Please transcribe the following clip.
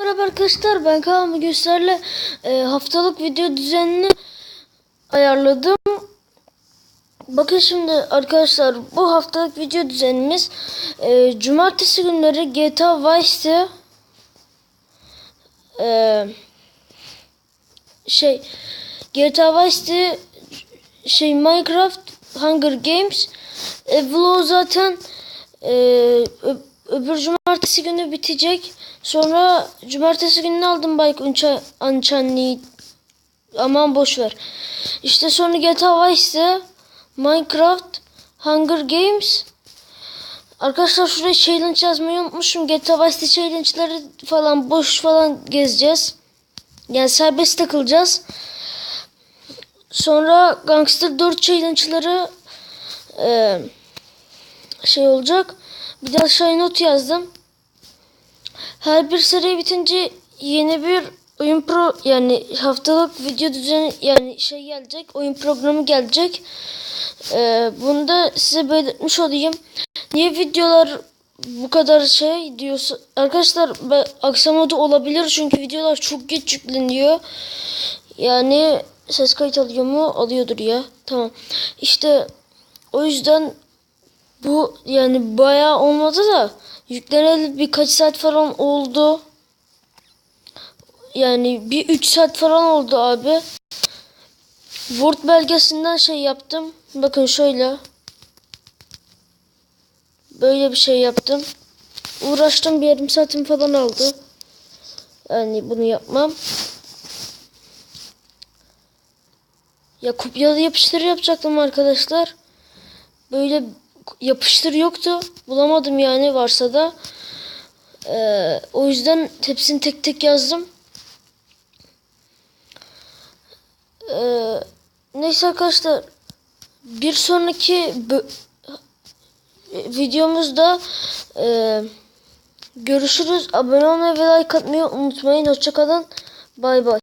Merhaba arkadaşlar ben Kaan Göster'le e, haftalık video düzenini ayarladım. Bakın şimdi arkadaşlar bu haftalık video düzenimiz e, cumartesi günleri GTA Vice'de e, şey GTA Vice'de şey Minecraft Hunger Games e, vlog zaten e, öbür cumartesi günü bitecek. Sonra cumartesi gününü aldım Bayk Unça Ançanli. Aman boş ver. İşte sonra GTA Vice'de Minecraft Hunger Games Arkadaşlar şuraya challenge yazmayı unutmuşum. GTA Vice'de challenge'ları falan boş falan gezeceğiz. Yani serbest takılacağız. Sonra Gangster 4 challenge'ları e, şey olacak. Bir de aşağıya not yazdım. Her bir seri bitince yeni bir oyun pro yani haftalık video düzeni yani şey gelecek. Oyun programı gelecek. E, bunu da size belirtmiş olayım. Niye videolar bu kadar şey diyorsa arkadaşlar ben, aksamadı olabilir çünkü videolar çok geç yükleniyor. Yani ses kayıt alıyor mu? Alıyordur ya. Tamam. İşte o yüzden bu yani bayağı olmadı da yükleneli birkaç saat falan oldu. Yani bir 3 saat falan oldu abi. Word belgesinden şey yaptım. Bakın şöyle. Böyle bir şey yaptım. Uğraştım bir yarım saatim falan aldı. Yani bunu yapmam. Ya kopyalı yapıştır yapacaktım arkadaşlar. Böyle yapıştır yoktu. Bulamadım yani varsa da. Ee, o yüzden hepsini tek tek yazdım. Ee, neyse arkadaşlar. Bir sonraki videomuzda e, görüşürüz. Abone olmayı ve like atmayı unutmayın. Hoşçakalın. Bay bay.